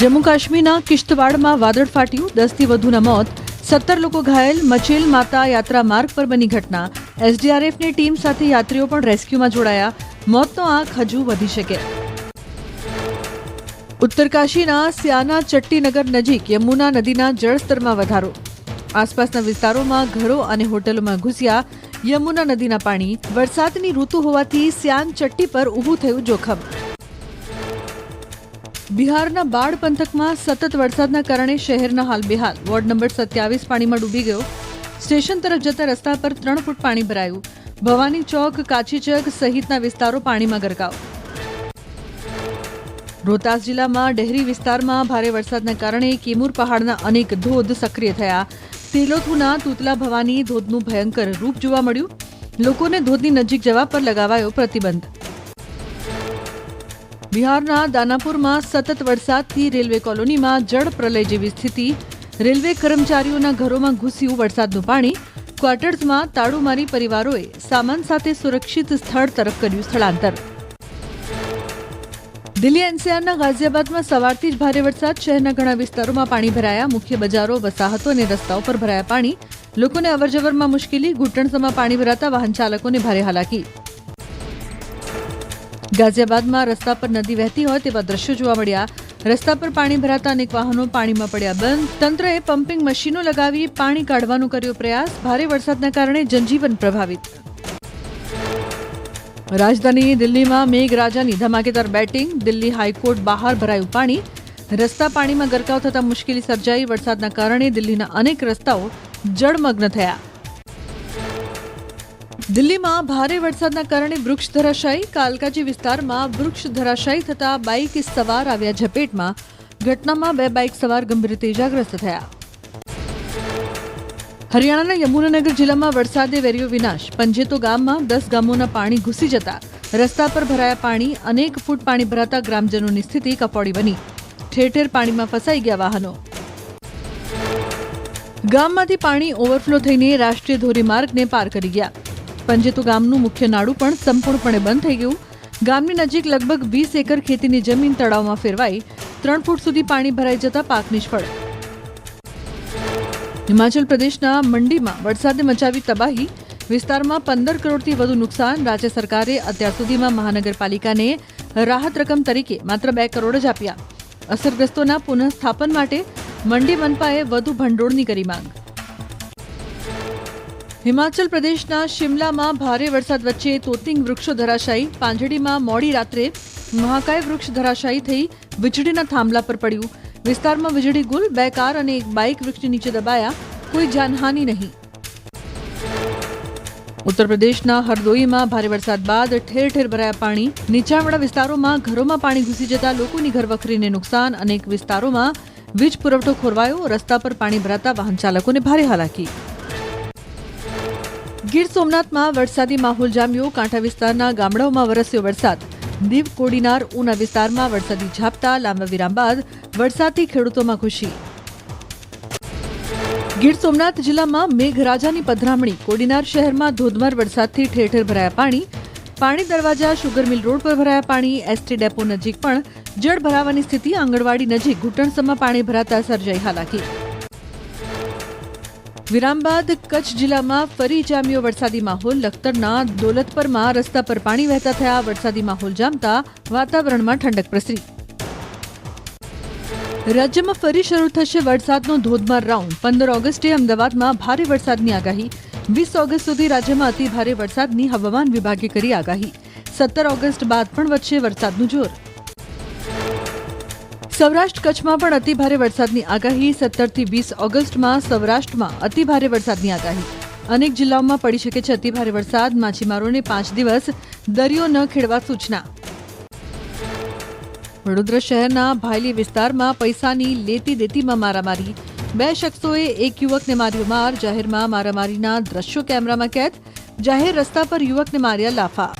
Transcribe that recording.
જમ્મુ કાશ્મીરના કિશ્તવાડમાં વાદળ ફાટ્યું. દસથી વધુના મોત. સત્તર લોકો ઘાયલ. મચેલ માતા યાત્રા માર્ગ પર બની ઘટના. એસડીઆરએફની ટીમ સાથે યાત્રીઓ પણ રેસ્ક્યુમાં જોડાયા. મોતનો આંક હજુ વધી શકે. ઉત્તરકાશીના સ્યાના ચટ્ટીનગર નજીક યમુના નદીના જળસ્તરમાં વધારો. આસપાસના વિસ્તારોમાં ઘરો અને હોટલોમાં ઘૂસ્યા. યમુના નદીના પાણી. વરસાદની ઋતુ હોવાથી સ્યાન ચટ્ટી પર ઊભું થયું જોખમ. બિહારના બાળ પંથકમાં સતત વરસાદના કારણે શહેરના હાલ બેહાલ. વોર્ડ નંબર સત્યાવીસ પાણીમાં ડૂબી ગયો. સ્ટેશન તરફ જતા રસ્તા પર ત્રણ ફૂટ પાણી ભરાયું. ભવાની ચોક કાચીચક સહિતના વિસ્તારો પાણીમાં ગરકાવ. રોહતાસ જિલ્લામાં ડહેરી વિસ્તારમાં ભારે વરસાદના કારણે કેમુર પહાડના અનેક ધોધ સક્રિય થયા. તેલોથુના તૂતલા ભવાની ધોધનું ભયંકર રૂપ જોવા મળ્યું. લોકોને ધોધની નજીક જવા પર લગાવાયો પ્રતિબંધ. બિહારના દાનાપુરમાં સતત વરસાદથી રેલવે કોલોનીમાં જળ પ્રલય જેવી સ્થિતિ. રેલવે કર્મચારીઓના ઘરોમાં ઘૂસ્યું વરસાદનું પાણી. ક્વાર્ટર્સમાં તાળુમારી પરિવારોએ સામાન સાથે સુરક્ષિત સ્થળ તરફ કર્યું સ્થળાંતર. દિલ્હી એનસીઆરના ગાઝિયાબાદમાં સવારથી જ ભારે વરસાદ. શહેરના ઘણા વિસ્તારોમાં પાણી ભરાયા. મુખ્ય બજારો, વસાહતો અને રસ્તાઓ પર ભરાયા પાણી. લોકોને અવરજવરમાં મુશ્કેલી. ઘૂંટણસમાં પાણી ભરાતા વાહન ચાલકોને ભારે હાલાકી. ગાઝિયાબાદમાં રસ્તા પર નદી વહેતી હોય તેવા દ્રશ્યો જોવા મળ્યા. રસ્તા પર પાણી ભરાતા અનેક વાહનો પાણીમાં પડ્યા બંધ. તંત્રએ પમ્પિંગ મશીનો લગાવી પાણી કાઢવાનો કર્યો પ્રયાસ. ભારે વરસાદના કારણે જનજીવન પ્રભાવિત. રાજધાની દિલ્હીમાં મેઘરાજાની ધમાકેદાર બેટિંગ. દિલ્હી હાઈકોર્ટ બહાર ભરાયું પાણી. રસ્તા પાણીમાં ગરકાવ થતા મુશ્કેલી સર્જાઈ. વરસાદના કારણે દિલ્હીના અનેક રસ્તાઓ જળમગ્ન થયા. દિલ્હીમાં ભારે વરસાદના કારણે વૃક્ષ ધરાશાયી. કાલકાજી વિસ્તારમાં વૃક્ષ ધરાશાયી થતા બાઇક સવાર આવ્યા ઝપેટમાં. ઘટનામાં બે બાઇક સવાર ગંભીર રીતે ઇજાગ્રસ્ત થયા. હરિયાણાના યમુનાનગર જિલ્લામાં વરસાદે વેર્યો વિનાશ. પંજેતો ગામમાં દસ ગામોના પાણી ઘૂસી જતા. રસ્તા પર ભરાયા પાણી, અનેક ફૂટ પાણી ભરાતા ગ્રામજનોની સ્થિતિ કફોડી બની. ઠેર ઠેર પાણીમાં ફસાઈ ગયા વાહનો. ગામમાંથી પાણી ઓવરફ્લો થઈને રાષ્ટ્રીય ધોરીમાર્ગને પાર કરી ગયા. પંજેતુ ગામનું મુખ્ય નાડું પણ સંપૂર્ણપણે બંધ થઈ ગયું. ગામની નજીક લગભગ વીસ એકર ખેતીની જમીન તળાવમાં ફેરવાઈ ત્રણ ફૂટ સુધી પાણી ભરાઈ જતા પાક નિષ્ફળ. હિમાચલ પ્રદેશના મંડીમાં વરસાદે મચાવી તબાહી. વિસ્તારમાં પંદર કરોડથી વધુ નુકસાન. રાજ્ય સરકારે અત્યાર સુધીમાં મહાનગરપાલિકાને રાહત રકમ તરીકે માત્ર બે કરોડ જ આપ્યા. અસરગ્રસ્તોના પુનઃસ્થાપન માટે મંડી મનપાએ વધુ ભંડોળની કરી માંગ. હિમાચલ પ્રદેશના શિમલામાં ભારે વરસાદ વચ્ચે તોતિંગ વૃક્ષો ધરાશાયી. પાંજડીમાં મોડી રાત્રે મહાકાય વૃક્ષ ધરાશાયી થઈ વીજળીના થાંભલા પર પડ્યું. વિસ્તારમાં વીજળી ગુલ, બે કાર અને એક બાઇક વૃક્ષની નીચે દબાયા. કોઈ જાનહાનિ નહીં. ઉત્તર પ્રદેશના હરદોઈમાં ભારે વરસાદ બાદ ઠેર ઠેર ભરાયા પાણી. નીચાણવાળા વિસ્તારોમાં ઘરોમાં પાણી ઘૂસી જતા લોકોની ઘરવખરીને નુકસાન. અનેક વિસ્તારોમાં વીજ પુરવઠો ખોરવાયો. રસ્તા પર પાણી ભરાતા વાહન ચાલકોને ભારે હાલાકી. ગીર સોમનાથમાં વરસાદી માહોલ જામ્યો. કાંઠા વિસ્તારના ગામડાઓમાં વરસ્યો વરસાદ. દીવ કોડીનાર, ઉના વિસ્તારમાં વરસાદી ઝાપટા, લાંબા વિરામ બાદ વરસાદથી ખેડૂતોમાં ખુશી. ગીર સોમનાથ જિલ્લામાં મેઘરાજાની પધરામણી. કોડીનાર શહેરમાં ધોધમાર વરસાદથી ઠેર ઠેર ભરાયા પાણી. પાણી દરવાજા શુગર મિલ રોડ પર ભરાયા પાણી. એસટી ડેપો નજીક પણ જળ ભરાવાની સ્થિતિ આંગણવાડી નજીક. ઘૂંટણસમાં પાણી ભરાતા સર્જાઈ હાલાકી. વિરામ બાદ કચ્છ જિલ્લામાં ફરી જામ્યો વરસાદી માહોલ. લખતરના દોલતપરમાં રસ્તા પર પાણી વહેતા થયા. વરસાદી માહોલ જામતા વાતાવરણમાં ઠંડક પ્રસરી. રાજ્યમાં ફરી શરૂ થશે વરસાદનો ધોધમાર રાઉન્ડ. પંદર ઓગસ્ટે અમદાવાદમાં ભારે વરસાદની આગાહી. વીસ ઓગસ્ટ સુધી રાજ્યમાં અતિ ભારે વરસાદની હવામાન વિભાગે કરી આગાહી. સત્તર ઓગસ્ટ બાદ પણ વધશે વરસાદનું જોર. સૌરાષ્ટ્ર કચ્છમાં પણ અતિભારે વરસાદની આગાહી. સત્તરથી વીસ ઓગસ્ટમાં સૌરાષ્ટ્રમાં અતિભારે વરસાદની આગાહી. અનેક જિલ્લાઓમાં પડી શકે છે અતિભારે વરસાદ. માછીમારોને પાંચ દિવસ દરિયો ન ખેડવા સૂચના. વડોદરા શહેરના ભાયલી વિસ્તારમાં પૈસાની લેતી દેતીમાં મારામારી. બે શખ્સોએ એક યુવકને માર્યો માર. જાહેરમાં મારામારીના દ્રશ્યો કેમેરામાં કેદ. જાહેર રસ્તા પર યુવકને માર્યા લાફા.